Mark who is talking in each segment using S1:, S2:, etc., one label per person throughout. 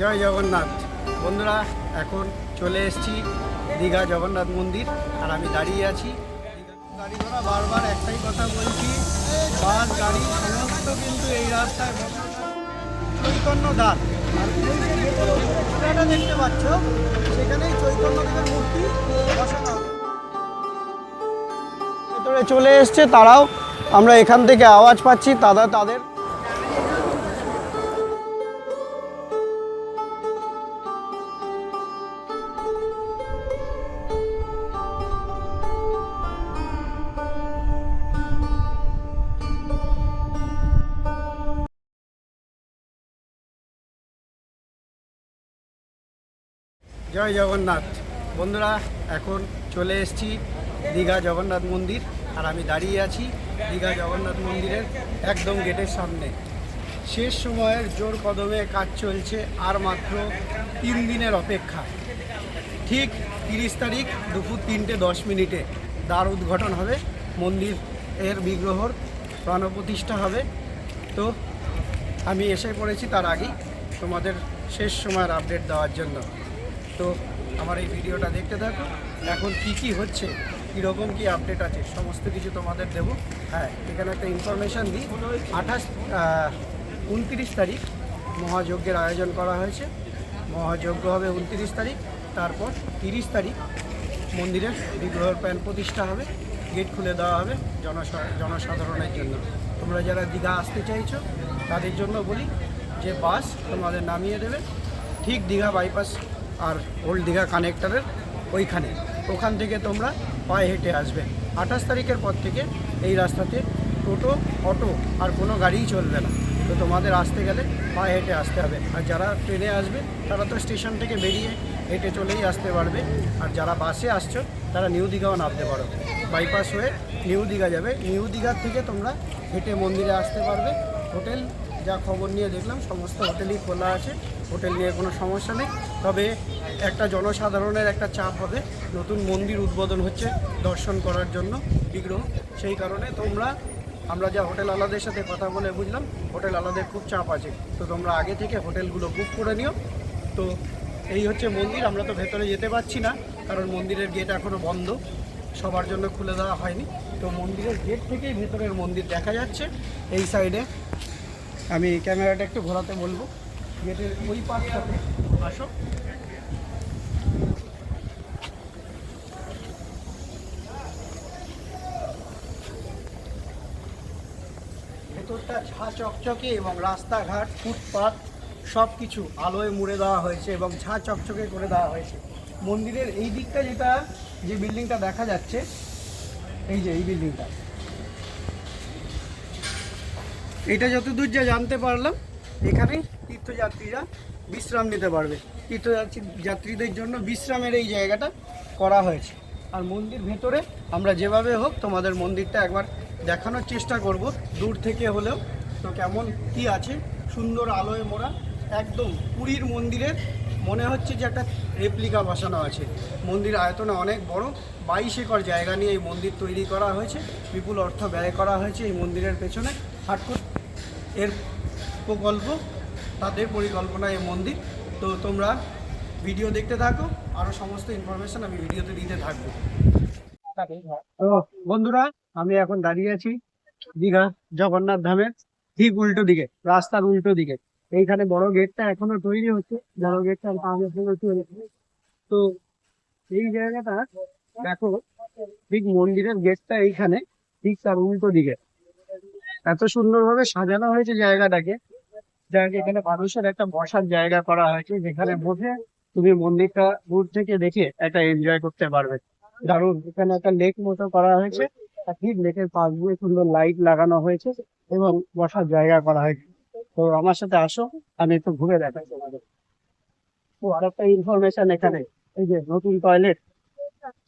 S1: জয় জগন্নাথ। বন্ধুরা, এখন চলে এসেছি দীঘা জগন্নাথ মন্দির, আর আমি দাঁড়িয়ে আছি। গাড়ি ঘোড়া বারবার একটাই কথা বলছি, বাস, গাড়ি, সমস্ত কিন্তু এই রাস্তায় চৈতন্য ভেতরে দেখতে পাচ্ছ, সেখানেই চৈতন্যদেবের মূর্তি বসানো ভেতরে চলে এসছে তারাও। আমরা এখান থেকে আওয়াজ পাচ্ছি তারা তাদের জয় জগন্নাথ। বন্ধুরা, এখন চলে এসেছি দীঘা জগন্নাথ মন্দির, আর আমি দাঁড়িয়ে আছি দীঘা জগন্নাথ মন্দিরের একদম গেটের সামনে। শেষ সময়ের জোর কদমে কাজ চলছে আর মাত্র তিন দিনের অপেক্ষা। ঠিক তিরিশ তারিখ দুপুর তিনটে দশ মিনিটে দ্বার উদ্ঘাটন হবে মন্দির এর বিগ্রহর প্রাণপ্রতিষ্ঠা হবে। তো আমি এসে পড়েছি তার আগেই তোমাদের শেষ সময়ের আপডেট দেওয়ার জন্য। তো আমার এই ভিডিওটা দেখতে থাকো। এখন কি কি হচ্ছে, কীরকম কি আপডেট আছে, সমস্ত কিছু তোমাদের দেবো। হ্যাঁ এখানে একটা ইনফরমেশান দিই। আঠাশ উনত্রিশ তারিখ মহাযজ্ঞের আয়োজন করা হয়েছে। মহাযজ্ঞ হবে উনত্রিশ তারিখ, তারপর তিরিশ তারিখ মন্দিরের বিগ্রহের প্যান প্রতিষ্ঠা হবে, গেট খুলে দেওয়া হবে জনসা- জনসাধারণের জন্য। তোমরা যারা দীঘা আসতে চাইছো, তাদের জন্য বলি যে বাস তোমাদের নামিয়ে দেবে। ঠিক দীঘা বাইপাস আর ওল্ড দীঘা কানেক্টরের ওইখানে। ওখান থেকে তোমরা পায়ে হেঁটে আসবে। আঠাশ তারিখের পর থেকে এই রাস্তাতে টোটো, অটো আর কোনো গাড়িই চলবে না। তো তোমাদের আসতে গেলে পায়ে হেঁটে আসতে হবে। আর যারা ট্রেনে আসবে, তারা তো স্টেশন থেকে বেরিয়ে হেঁটে চলেই আসতে পারবে। আর যারা বাসে আসছো, তারা নিউ দীঘাও নামতে পারো। বাইপাস হয়ে নিউ দীঘা যাবে। নিউ দীঘার থেকে তোমরা হেঁটে মন্দিরে আসতে পারবে। হোটেল, যা খবর নিয়ে দেখলাম, সমস্ত হোটেলই খোলা আছে। হোটেল নিয়ে কোনো সমস্যা নেই। তবে একটা জনসাধারণের একটা চাপ হবে। নতুন মন্দির উদ্বোধন হচ্ছে দর্শন করার জন্য বিগ্রহ। সেই কারণে তোমরা, আমরা যা হোটেল আলাদের সাথে কথা বলে বুঝলাম, হোটেল আলাদের খুব চাপ আছে। তো তোমরা আগে থেকে হোটেলগুলো বুক করে নিও। তো এই হচ্ছে মন্দির, আমরা তো ভেতরে যেতে পারছি না, কারণ মন্দিরের গেট এখনও বন্ধ। সবার জন্য খুলে দেওয়া হয়নি। তো মন্দিরের গেট থেকেই ভেতরের মন্দির দেখা যাচ্ছে। এই সাইডে আমি ক্যামেরাটা একটু ঘোরাতে বলব। গেটের ওই পাশটাতে। আসো। ভেতরটা ঝা চকচকে এবং রাস্তাঘাট ফুটপাত সব কিছু আলোয় মুড়ে দেওয়া হয়েছে এবং ঝা চকচকে করে দেওয়া হয়েছে। মন্দিরের এই দিকটা যেটা যে বিল্ডিংটা দেখা যাচ্ছে এই যে এই বিল্ডিংটা। এটা যতদূর যা জানতে পারলাম এখানেই তীর্থযাত্রীরা বিশ্রাম নিতে পারবে। তীর্থযাত্রী যাত্রীদের জন্য বিশ্রামের এই জায়গাটা করা হয়েছে। আর মন্দির ভেতরে আমরা যেভাবে হোক তোমাদের মন্দিরটা একবার দেখানোর চেষ্টা করব। দূর থেকে হলেও তো কেমন কি আছে, সুন্দর আলোয় মোড়া, একদম পুরীর মন্দিরের মনে হচ্ছে যে একটা রেপ্লিকা বসানো আছে। মন্দির আয়তনে অনেক বড়, বাইশ একর জায়গা নিয়ে এই মন্দির তৈরি করা হয়েছে। বিপুল অর্থ ব্যয় করা হয়েছে এই মন্দিরের পেছনে। হাটকুট এর প্রকল্প তাদের পরিকল্পনা এই মন্দির। তো তোমরা ভিডিও দেখতে থাকো আরও সমস্ত ইনফরমেশন আমি ভিডিওতে দিতে থাকব। তো বন্ধুরা, আমি এখন দাঁড়িয়ে আছি দীঘা জগন্নাথ ধামের ঠিক উল্টো দিকে, রাস্তার উল্টো দিকে। এইখানে বড় গেটটা এখনও তৈরি হচ্ছে, বড় গেটটা তো এই জায়গাটা দেখো, ঠিক মন্দিরের গেটটা এইখানে, ঠিক তার উল্টো দিকে। এত সুন্দরভাবে সাজানো হয়েছে জায়গাটাকে। জায়গা এখানে মানুষের একটা বসার জায়গা করা হয়েছে, যেখানে বসে তুমি মন্দিরটা দূর থেকে দেখে একটা এনজয় করতে পারবে। দারুণ, এখানে একটা লেক মতো করা হয়েছে। আর ঠিক লেকের পাশ দিয়ে সুন্দর লাইট লাগানো হয়েছে এবং বসার জায়গা করা হয়েছে। তো আমার সাথে আসো, আমি একটু ঘুরে দেখাই তোমাদের। তো আরেকটা ইনফরমেশন এখানে, এই যে নতুন টয়লেট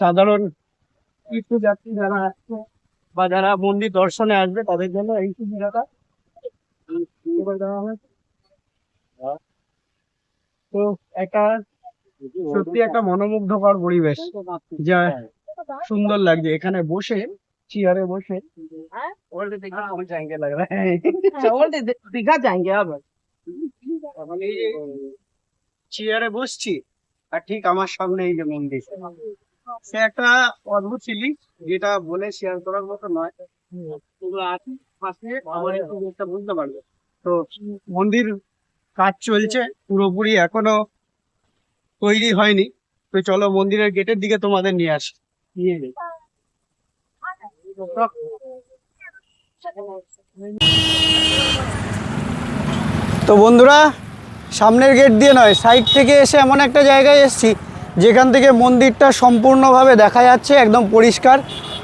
S1: সাধারণ তীর্থযাত্রী যারা বা যারা মন্দির দর্শনে আসবে, তাদের জন্য এই সুবিধাটা তো একটা সত্যি একটা মনোমুগ্ধকর পরিবেশ যা সুন্দর লাগছে। এখানে বসে চেয়ারে বসে। দীঘা চেয়ারে বসছি, আর ঠিক আমার সামনে এই যে মন্দির। সে একটা অদ্ভুত সিলিং যেটা বলে শেয়ার করার মতো নয়। একটু বুঝতে পারবে। তো মন্দির কাজ চলছে পুরোপুরি এখনও তৈরি হয়নি। তো চলো মন্দিরের গেটের দিকে তোমাদের নিয়ে আসি। নিয়ে যাই। তো বন্ধুরা সামনের গেট দিয়ে নয় সাইড থেকে এসে এমন একটা জায়গায় এসেছি যেখান থেকে মন্দিরটা সম্পূর্ণভাবে দেখা যাচ্ছে একদম পরিষ্কার।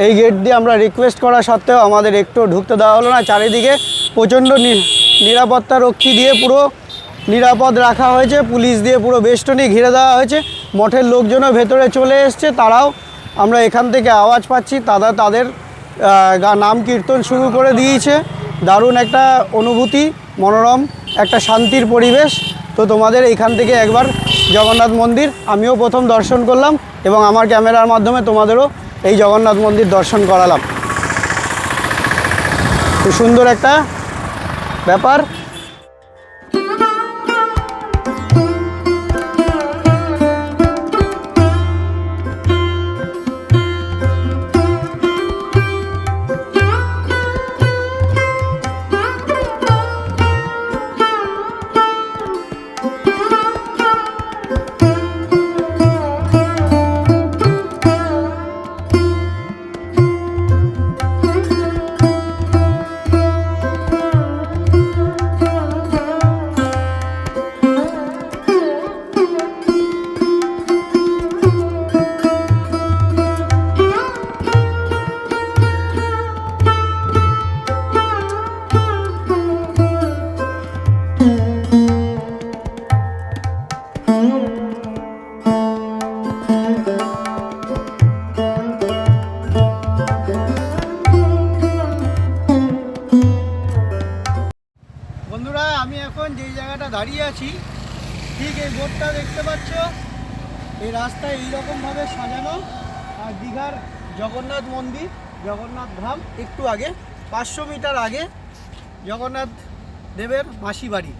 S1: এই গেট দিয়ে আমরা রিকোয়েস্ট করা সত্ত্বেও আমাদের একটু ঢুকতে দেওয়া হলো না। চারিদিকে প্রচণ্ড নিরাপত্তা রক্ষী দিয়ে পুরো নিরাপদ রাখা হয়েছে। পুলিশ দিয়ে পুরো বেষ্টনী ঘিরে দেওয়া হয়েছে। মঠের লোকজনও ভেতরে চলে এসছে। তারাও আমরা এখান থেকে আওয়াজ পাচ্ছি। তারা তাদের নাম কীর্তন শুরু করে দিয়েছে। দারুণ একটা অনুভূতি, মনোরম, একটা শান্তির পরিবেশ। তো তোমাদের এইখান থেকে একবার জগন্নাথ মন্দির, আমিও প্রথম দর্শন করলাম এবং আমার ক্যামেরার মাধ্যমে তোমাদেরও এই জগন্নাথ মন্দির দর্শন করালাম। খুব সুন্দর একটা ব্যাপার। আছি। ঠিক এই বোর্ডটা দেখতে পাচ্ছ। এই রাস্তা এইরকমভাবে সাজানো। আর দীঘার জগন্নাথ মন্দির, জগন্নাথ ধাম, একটু আগে, পাঁচশো মিটার আগে জগন্নাথ দেবের মাসি বাড়ি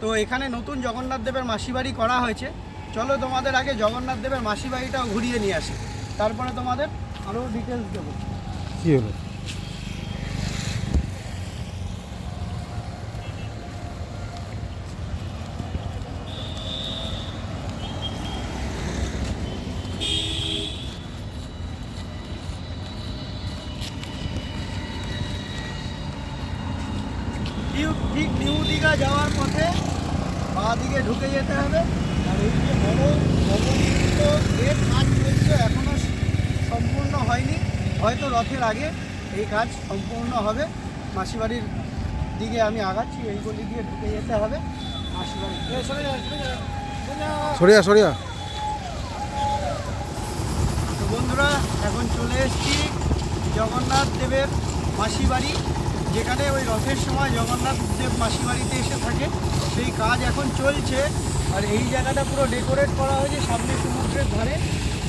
S1: তো এখানে নতুন জগন্নাথ দেবের মাসি বাড়ি করা হয়েছে। চলো তোমাদের আগে জগন্নাথ দেবের মাসি বাড়িটাও ঘুরিয়ে নিয়ে আসি। তারপরে তোমাদের আরও ডিটেলস দেবো।
S2: কি হলো
S1: নিউ ঠিক নিউ দীঘা যাওয়ার পথে বাঁ দিকে ঢুকে যেতে হবে। আর এই যে বড় নবনির্মিত গেট কাজ চলছে এখনও সম্পূর্ণ হয়নি। হয়তো রথের আগে এই কাজ সম্পূর্ণ হবে। মাসিবাড়ির দিকে আমি আগাচ্ছি এই গলি দিয়ে ঢুকে যেতে হবে। মাসিবাড়ি।
S2: সরিয়া সরিয়া।
S1: তো বন্ধুরা এখন চলে এসেছি জগন্নাথ দেবের মাসি বাড়ি যেখানে ওই রথের সময় জগন্নাথ দেব মাসি বাড়িতে এসে থাকে। সেই কাজ এখন চলছে। আর এই জায়গাটা পুরো ডেকোরেট করা হয়েছে সামনে সমুদ্রের ধারে।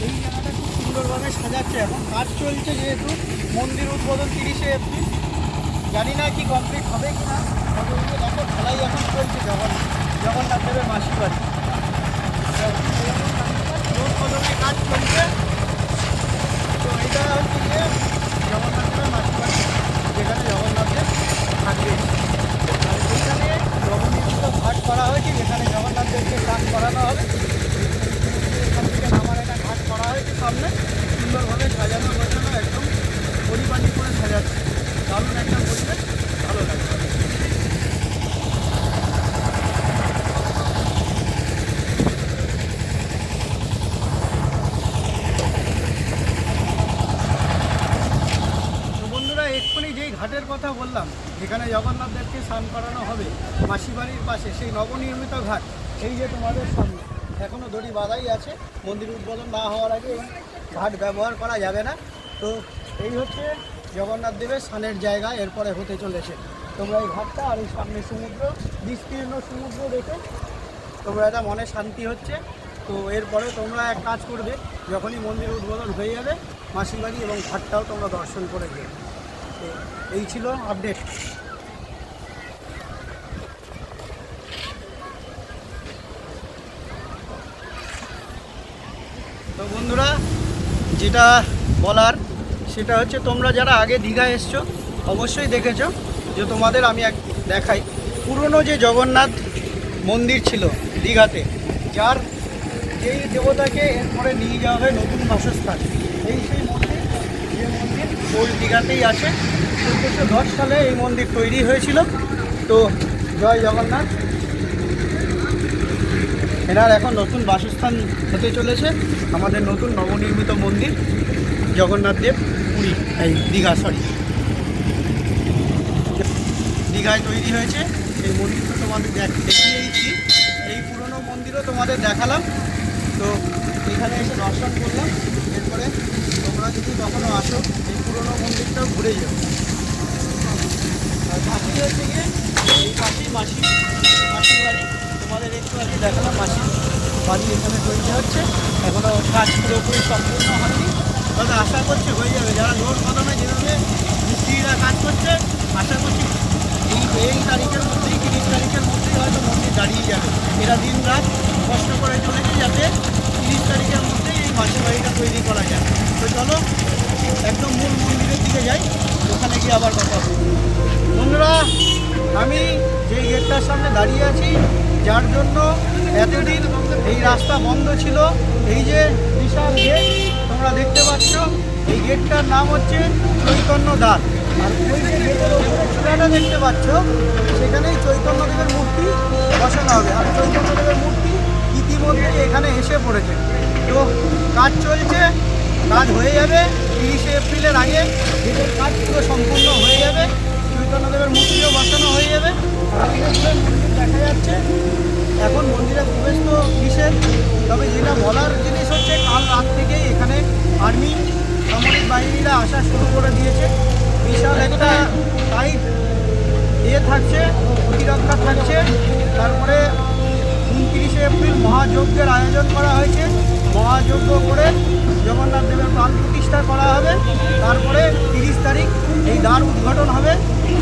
S1: এই জায়গাটা খুব সুন্দরভাবে সাজাচ্ছে এখন। কাজ চলছে যেহেতু। মন্দির উদ্বোধন তিরিশে এপ্রিল। জানি না কি কমপ্লিট হবে কি না যে দেখো, ঢালাই এখন চলছে জগন্নাথ জগন্নাথ দেবের মাসি বাড়ি। কাজ চলছে। তো এটা হচ্ছে গিয়ে জগন্নাথের মাসিবাড়ি যেখানে জগন্নাথের থাকবে ঘাট করা হয়েছে, যেখানে জগন্নাথদেরকে স্নান করানো হবে। এখান থেকে আমার একটা ঘাট করা হয়েছে সামনে। সুন্দরভাবে সাজানো গোছানো একদম পরিপাটি করে সাজাচ্ছে। দারুণ একটা পরিবেশ ভালো লাগছে তো বন্ধুরা এক্ষুনি যেই ঘাটের কথা বললাম যেখানে জগন্নাথদেরকে স্নান করানো হবে মাসিবাড়ির পাশে সেই নবনির্মিত ঘাট, এই যে তোমাদের সামনে। এখনও দড়ি বাঁধাই আছে, মন্দির উদ্বোধন না হওয়ার আগে ঘাট ব্যবহার করা যাবে না। তো এই হচ্ছে জগন্নাথ দেবের স্নানের জায়গা, এরপরে হতে চলেছে। তোমরা এই ঘাটটা আর এই সামনে সমুদ্র, বিস্তীর্ণ সমুদ্র দেখে তোমরা এটা মনে শান্তি হচ্ছে। তো এরপরে তোমরা এক কাজ করবে, যখনই মন্দির উদ্বোধন হয়ে যাবে, মাসির বাড়ি এবং ঘাটটাও তোমরা দর্শন করে দেবে তো এই ছিল আপডেট তো বন্ধুরা, যেটা বলার, সেটা হচ্ছে তোমরা যারা আগে দীঘা এসছো, অবশ্যই দেখেছ যে তোমাদের আমি এক দেখাই। পুরনো যে জগন্নাথ মন্দির ছিল দীঘাতে, যার যেই দেবতাকে এরপরে নিয়ে যাওয়া হয় নতুন বাসস্থান, এই সেই মন্দির, যে মন্দির ওল্ড দীঘাতেই আছে। চোদ্দোশো সালে এই মন্দির তৈরি হয়েছিল। তো জয় জগন্নাথ। এনার এখন নতুন বাসস্থান হতে চলেছে, আমাদের নতুন নবনির্মিত মন্দির, জগন্নাথ দেব, পুরী, এই দীঘা সরি দীঘায় তৈরি হয়েছে, এই মন্দিরটা তোমাদের দেখ- দেখিয়েইছি এই পুরনো মন্দিরও তোমাদের দেখালাম। তো এখানে এসে দর্শন করলাম, এরপরে তোমরা যদি কখনো আসো, এই পুরনো মন্দিরটাও ঘুরে যাও। বাকি হচ্ছে গিয়ে এই পাশেই মাসি মাসির বাড়ি। তোমাদের একটু আগে দেখালাম, মাসি বাড়ি এখানে তৈরি হচ্ছে। এখনও কাজ পুরোপুরি সম্পূর্ণ হয়নি। তবে আশা করছি হয়ে যাবে। যারা লোড কদমে যেভাবে মিস্ত্রিরা কাজ করছে, আশা করছি এই এই তারিখের মধ্যেই, তিরিশ তারিখের মধ্যেই হয়তো মন্দির দাঁড়িয়ে যাবে। এরা দিন কষ্ট করে চলেছে যাতে তিরিশ তারিখের মধ্যেই এই মাসির বাড়িটা তৈরি করা যায়। তো চলো, একদম মূল মন্দিরের দিকে যাই, ওখানে গিয়ে আবার কথা হবে বন্ধুরা, আমি যেই গেটটার সামনে দাঁড়িয়ে আছি যার জন্য এতদিন এই রাস্তা বন্ধ ছিল। এই যে বিশাল গেট তোমরা দেখতে পাচ্ছ, এই গেটটার নাম হচ্ছে চৈতন্য দ্বার। আর ওই দেখতে পাচ্ছ, সেখানেই চৈতন্যদেবের মূর্তি বসানো হবে। আর চৈতন্যদেবের মূর্তি ইতিমধ্যে এখানে এসে পড়েছে। তো কাজ চলছে, কাজ হয়ে যাবে। তিরিশে এপ্রিলের আগে গেটের কাজ পুরো সম্পূর্ণ হয়ে যাবে। চৈতন্যদেবের মূর্তিও বসানো হয়ে যাবে। মন্দির দেখা যাচ্ছে, এখন মন্দিরে প্রবেশ তো নিষেধ, তবে যেটা বলার জিনিস হচ্ছে, কাল রাত থেকেই এখানে আর্মি, সামরিক বাহিনীরা আসা শুরু করে দিয়েছে। বিশাল একটা টাইট ইয়ে থাকছে, প্রতিরক্ষা থাকছে। তারপরে উনত্রিশে এপ্রিল মহাযজ্ঞের আয়োজন করা হয়েছে। মহাযজ্ঞ করে জগন্নাথ দেবের প্রাণ প্রতিষ্ঠা করা হবে। তারপরে তিরিশ তারিখ এই দ্বার উদ্ঘাটন হবে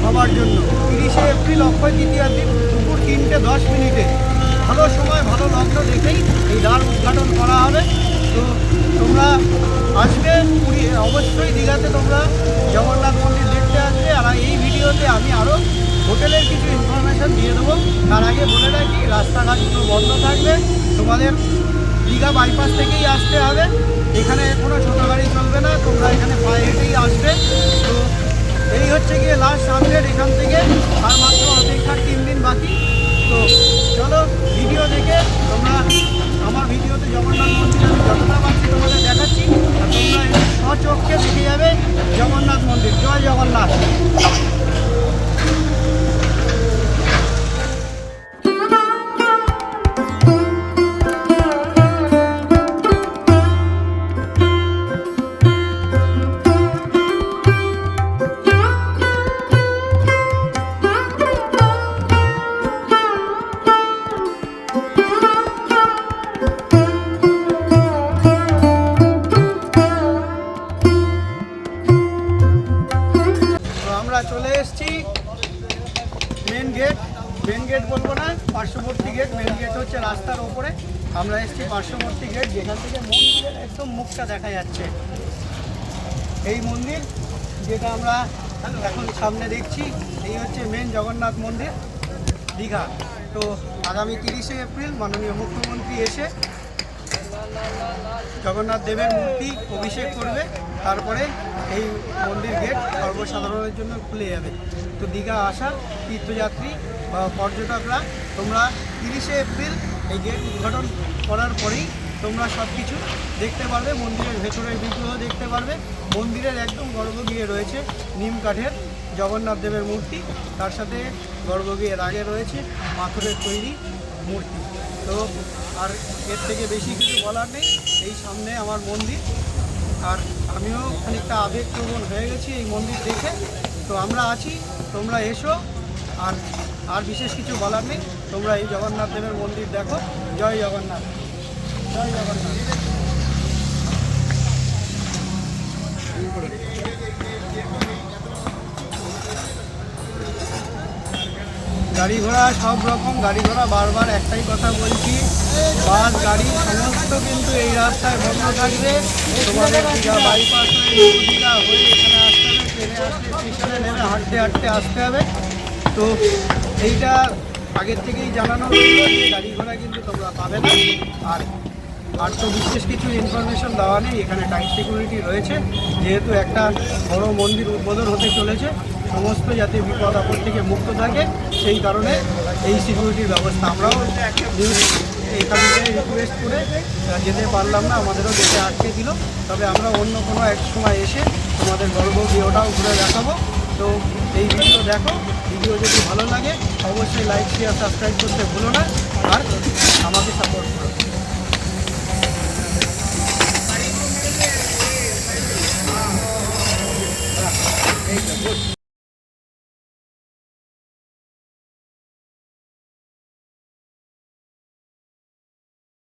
S1: সবার জন্য। তিরিশে এপ্রিল অক্ষয় তৃতীয়ার দিন দুপুর তিনটে দশ মিনিটে। ভালো সময়, ভালো লগ্ন দেখেই এই দ্বার উদ্ঘাটন করা হবে। তো তোমরা আসবে, পুরী, অবশ্যই দীঘাতে তোমরা জগন্নাথ মন্দির দেখতে আসবে। আর এই ভিডিওতে আমি আরও হোটেলের কিছু ইনফরমেশান দিয়ে দেবো। তার আগে বলে রাখি রাস্তাঘাটগুলো বন্ধ থাকবে। তোমাদের দীঘা বাইপাস থেকেই আসতে হবে। এখানে কোনো ছোটো গাড়ি চলবে না, তোমরা এখানে পায়ে হেঁটেই আসবে। তো এই হচ্ছে গিয়ে লাস্ট আপডেট এখান থেকে। আর মাত্র অপেক্ষার তিন দিন বাকি। তো চলো ভিডিও দেখে তোমরা আমরা এসেছি পার্শ্ববর্তী গেট যেখান থেকে মন্দিরের একদম মুখটা দেখা যাচ্ছে। এই মন্দির যেটা আমরা এখন সামনে দেখছি, এই হচ্ছে মেন জগন্নাথ মন্দির, দীঘা। তো আগামী তিরিশে এপ্রিল মাননীয় মুখ্যমন্ত্রী এসে জগন্নাথ দেবের মূর্তি অভিষেক করবে, তারপরে এই মন্দির গেট সর্বসাধারণের জন্য খুলে যাবে। তো দীঘা আসা, তীর্থযাত্রী বা পর্যটকরা, তোমরা তিরিশে এপ্রিল এই গেট উদ্ঘাটন করার পরেই তোমরা সব কিছু দেখতে পারবে, মন্দিরের ভেতরের বিগ্রহ দেখতে পারবে। মন্দিরের একদম গর্ভগৃহে রয়েছে নিম কাঠের জগন্নাথ দেবের মূর্তি, তার সাথে গর্ভগৃহের আগে রয়েছে পাথরের তৈরি মূর্তি। তো আর এর থেকে বেশি কিছু বলার নেই, এই সামনে আমার মন্দির। আর আমিও খানিকটা আবেগপ্রবণ হয়ে গেছি এই মন্দির দেখে। তো আমরা আছি, তোমরা এসো, আর আর বিশেষ কিছু বলার নেই। তোমরা এই জগন্নাথ দেবের মন্দির দেখো। জয় জগন্নাথ। জয় জগন্নাথ। গাড়ি ঘোড়া সব রকম গাড়ি ঘোড়া বারবার একটাই কথা বলছি। বাস, গাড়ি, সমস্ত কিন্তু এই রাস্তায় বন্ধ থাকবে। তোমাদের দীঘা বাইপাস হয়ে দীঘা হয়ে এখানে আসতে হবে, ট্রেনে আসতে, স্টেশনে নেমে হাঁটতে হাঁটতে আসতে হবে। তো এইটা আগের থেকেই জানানো যে গাড়ি ঘোড়া কিন্তু তোমরা পাবে না। আর আর তো বিশেষ কিছু ইনফরমেশন দেওয়া নেই, এখানে টাইট সিকিউরিটি রয়েছে। যেহেতু একটা বড় মন্দির উদ্বোধন হতে চলেছে, সমস্ত যাতে বিপদ আপদ থেকে মুক্ত থাকে, সেই কারণে এই সিকিউরিটির ব্যবস্থা আমরাও এখান থেকে রিকোয়েস্ট করে যেতে পারলাম না, আমাদেরও যেতে আটকে দিল তবে আমরা অন্য কোনো এক সময় এসে তোমাদের গর্ব গৃহটাও ঘুরে দেখাবো। তো এই ভিডিও দেখো ভিডিও যদি ভালো লাগে, অবশ্যই লাইক শেয়ার সাবস্ক্রাইব করতে ভুলো না। আর আমাকে সাপোর্ট করো।